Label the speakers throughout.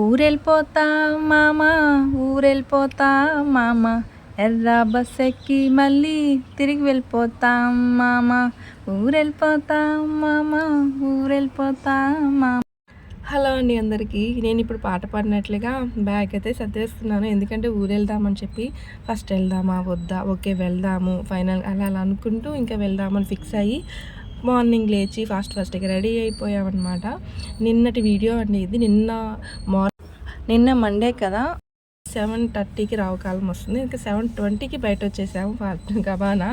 Speaker 1: ఊరెళ్ళిపోతా మామ ఊరెళ్ళిపోతా మామ. ఎర్ర బస్ ఎక్కి మళ్ళీ తిరిగి వెళ్ళిపోతాం మామ. ఊరెళ్ళిపోతాం మామ ఊరెళ్ళిపోతా మామ. హలో అండి అందరికీ. నేను ఇప్పుడు పాట పాడినట్లుగా బ్యాగ్ అయితే సర్దేస్తున్నాను. ఎందుకంటే ఊరు వెళ్దామని చెప్పి ఫస్ట్ వెళ్దామా వద్దా? ఓకే వెళ్దాము. ఫైనల్ అలా అలా అనుకుంటూ ఇంకా వెళ్దామని ఫిక్స్ అయ్యి మార్నింగ్ లేచి ఫాస్ట్ ఫాస్ట్గా రెడీ అయిపోయామన్నమాట. నిన్నటి వీడియో అండి ఇది. నిన్న మార్ నిన్న మండే కదా సెవెన్ థర్టీకి రావకాలం వస్తుంది. ఇంకా సెవెన్ ట్వంటీకి బయట వచ్చేసాము గబానా.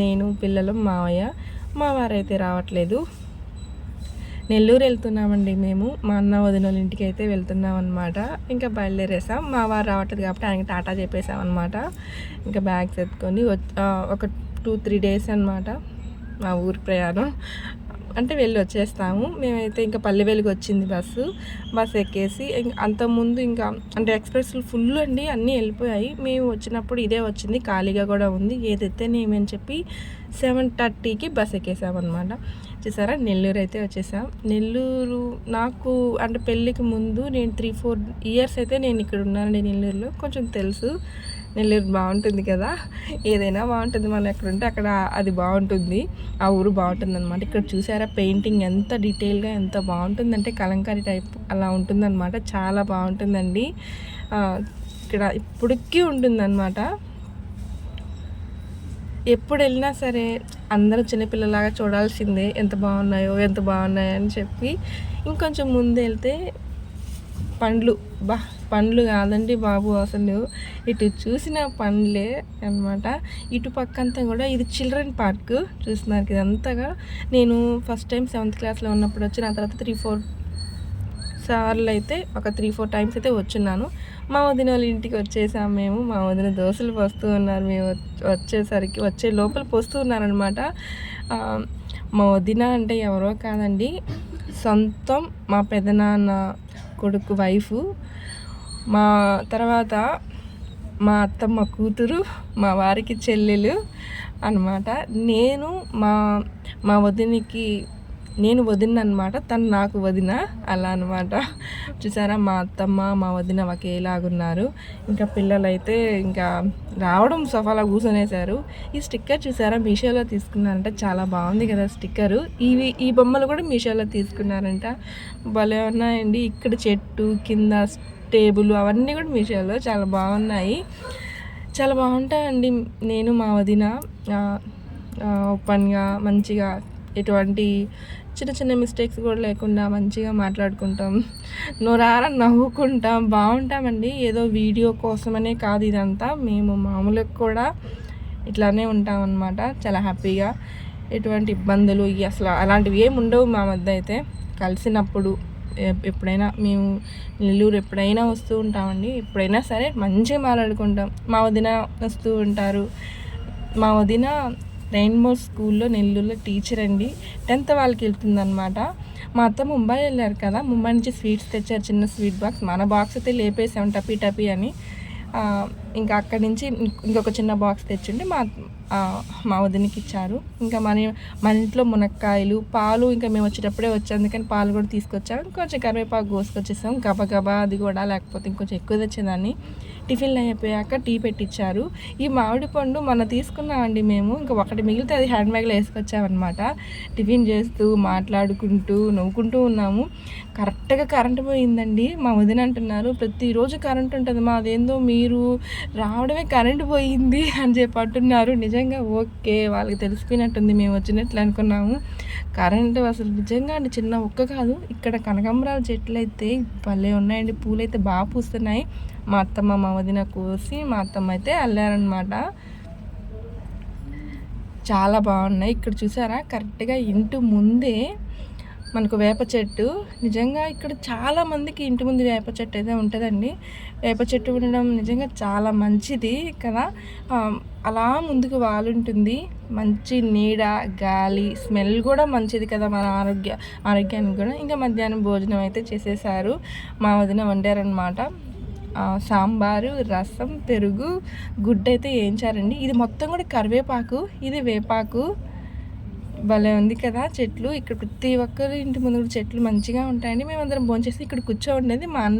Speaker 1: నేను పిల్లలు మావయ్య మా వారైతే రావట్లేదు. నెల్లూరు వెళ్తున్నామండి మేము. మా అన్న వదిన వాళ్ళ ఇంటికి అయితే వెళ్తున్నాం అనమాట ఇంకా బయలుదేరేసాం. మా వారు రావట్లేదు కాబట్టి ఆయనకి టాటా చెప్పేసాం అనమాట ఇంకా బ్యాగ్స్ ఎత్తుకొని ఒక టూ త్రీ డేస్ అనమాట మా ఊరి ప్రయాణం. అంటే వెళ్ళి వచ్చేస్తాము. మేమైతే ఇంకా పల్లె వెలుగు వచ్చింది బస్సు. బస్సు ఎక్కేసి అంతకుముందు ఇంకా అంటే ఎక్స్ప్రెస్లు ఫుల్ అండి అన్నీ వెళ్ళిపోయాయి. మేము వచ్చినప్పుడు ఇదే వచ్చింది. ఖాళీగా కూడా ఉంది. ఏదైతే నేమని చెప్పి సెవెన్ థర్టీకి బస్ ఎక్కేసామన్నమాట. చూసారా? నెల్లూరు అయితే వచ్చేసాం. నెల్లూరు నాకు అంటే పెళ్ళికి ముందు నేను త్రీ ఫోర్ ఇయర్స్ అయితే నేను ఇక్కడ ఉన్నానండి నెల్లూరులో. కొంచెం తెలుసు. నెల్లూరు బాగుంటుంది కదా? ఏదైనా బాగుంటుంది మనం ఎక్కడుంటే అక్కడ అది బాగుంటుంది. ఆ ఊరు బాగుంటుంది అనమాట ఇక్కడ చూసారా పెయింటింగ్ ఎంత డీటెయిల్గా ఎంత బాగుంటుందంటే కలంకారీ టైప్ అలా ఉంటుందన్నమాట. చాలా బాగుంటుందండి. ఇక్కడ ఇప్పటికీ ఉంటుందన్నమాట. ఎప్పుడు వెళ్ళినా సరే అందరూ చిన్నపిల్లలాగా చూడాల్సిందే ఎంత బాగున్నాయో ఎంత బాగున్నాయో అని చెప్పి. ఇంకొంచెం ముందు వెళ్తే పండ్లు. బా పండ్లు కాదండి బాబు అసలు. ఇటు చూసిన పండ్లే అనమాట ఇటు పక్కంతా కూడా ఇది చిల్డ్రన్ పార్క్. చూస్తున్నారు ఇదంతగా నేను ఫస్ట్ టైం సెవెంత్ క్లాస్లో ఉన్నప్పుడు వచ్చిన తర్వాత త్రీ ఫోర్ సార్లు అయితే ఒక త్రీ ఫోర్ టైమ్స్ అయితే వచ్చున్నాను. మా వదిన వాళ్ళ ఇంటికి వచ్చేసాం మేము. మా వదిన దోశలు పోస్తూ ఉన్నారు. మేము వచ్చేసరికి వచ్చే లోపల పోస్తూ ఉన్నారనమాట మా వదిన అంటే ఎవరో కాదండి. సొంతం మా పెదనాన్న కొడుకు వైఫ్. మా తర్వాత మా అత్తమ్మ కూతురు మా వారికి చెల్లెలు అనమాట నేను మా మా వదినికి నేను వదిన అనమాట తను నాకు వదిన అలా అనమాట చూసారా మా అత్తమ్మ మా వదిన ఒకేలాగున్నారు ఇంకా పిల్లలైతే ఇంకా రావడం సోఫాలో కూర్చొనేసారు ఈ స్టిక్కర్ చూసారా మీషోలో తీసుకున్నారంట. చాలా బాగుంది కదా స్టిక్కరు. ఇవి ఈ బొమ్మలు కూడా మీషోలో తీసుకున్నారంట. భలే ఉన్నాయండి. ఇక్కడ చెట్టు కింద టేబుల్ అవన్నీ కూడా మీషోలో చాలా బాగున్నాయి. చాలా బాగుంటాయండి. నేను మా వదిన ఓపెన్గా మంచిగా ఎటువంటి చిన్న చిన్న మిస్టేక్స్ కూడా లేకుండా మంచిగా మాట్లాడుకుంటాం. నోరారా నవ్వుకుంటాం. బాగుంటామండి. ఏదో వీడియో కోసమనే కాదు ఇదంతా. మేము మామూలుగా కూడా ఇట్లానే ఉంటాం అన్నమాట చాలా హ్యాపీగా. ఎటువంటి ఇబ్బందులు ఇవి అసలు అలాంటివి ఏమి ఉండవు మా మధ్య అయితే. కలిసినప్పుడు ఎప్పుడైనా మేము నెల్లూరు ఎప్పుడైనా వస్తూ ఉంటామండి. ఎప్పుడైనా సరే మంచిగా మాట్లాడుకుంటాం. మా వదిన వస్తూ ఉంటారు. మా వదిన రెయిన్బో స్కూల్లో నెల్లూరులో టీచర్ అండి. టెన్త్ వాళ్ళకి వెళ్తుందనమాట మా అత్త ముంబై వెళ్ళారు కదా ముంబై నుంచి స్వీట్స్ తెచ్చారు చిన్న స్వీట్ బాక్స్. మన బాక్స్ అయితే లేపేసాం టపీ టపీ అని. ఇంకా అక్కడి నుంచి ఇంకొక చిన్న బాక్స్ తెచ్చిండి మా మా వదినకి ఇచ్చారు. ఇంకా మన మన ఇంట్లో మునక్కాయలు పాలు ఇంకా మేము వచ్చేటప్పుడే వచ్చాం. అందుకని పాలు కూడా తీసుకొచ్చాము కొంచెం కరివేపాకు కోసుకొచ్చేసాం. గబగబా అది కూడా లేకపోతే ఇంకొంచెం ఎక్కువ తెచ్చేదాన్ని. టిఫిన్లు అయిపోయాక టీ పెట్టించారు ఈ మామిడి పండు మన తీసుకున్నామండి మేము. ఇంకా ఒకటి మిగిలితే అది హ్యాండ్ బ్యాగ్లో వేసుకొచ్చామన్నమాట. టిఫిన్ చేస్తూ మాట్లాడుకుంటూ నవ్వుకుంటూ ఉన్నాము. కరెక్ట్గా కరెంట్ పోయిందండి. మా వదిన అంటున్నారు ప్రతిరోజు కరెంట్ ఉంటుంది మా అదేందో మీరు రావడమే కరెంట్ పోయింది అని చెప్పి అంటున్నారు. నిజంగా ఓకే వాళ్ళకి తెలిసిపోయినట్టుంది మేము వచ్చినట్లు అనుకున్నాము. కరెంట్ అసలు నిజంగా అండి చిన్న ఒక్క కాదు. ఇక్కడ కనకాంబరాల చెట్లు అయితే భలే ఉన్నాయండి. పూలు అయితే బాగా పూస్తున్నాయి. మా అత్తమ్మ మా వదిన కోసి మా అత్తమ్మ అయితే అల్లారనమాట చాలా బాగున్నాయి. ఇక్కడ చూసారా? కరెక్ట్గా ఇంటి ముందే మనకు వేప చెట్టు. నిజంగా ఇక్కడ చాలా మందికి ఇంటి ముందు వేప చెట్టు అయితే ఉంటుందండి. వేప చెట్టు ఉండడం నిజంగా చాలా మంచిది. కదా అలా ముందుకు వాలుంటుంది. మంచి నీడ గాలి స్మెల్ కూడా మంచిది కదా మన ఆరోగ్య ఆరోగ్యానికి కూడా. ఇంకా మధ్యాహ్నం భోజనం అయితే చేసేసారు మా వదిన వండారనమాట సాంబారు రసం పెరుగు గుడ్డ అయితే వేయించారండి. ఇది మొత్తం కూడా కరివేపాకు ఇది వేపాకు. భలే ఉంది కదా చెట్లు. ఇక్కడ ప్రతి ఒక్కరి ఇంటి ముందు కూడా చెట్లు మంచిగా ఉంటాయండి. మేమందరం భోంచేసి ఇక్కడ కూర్చో ఉండేది మా అన్న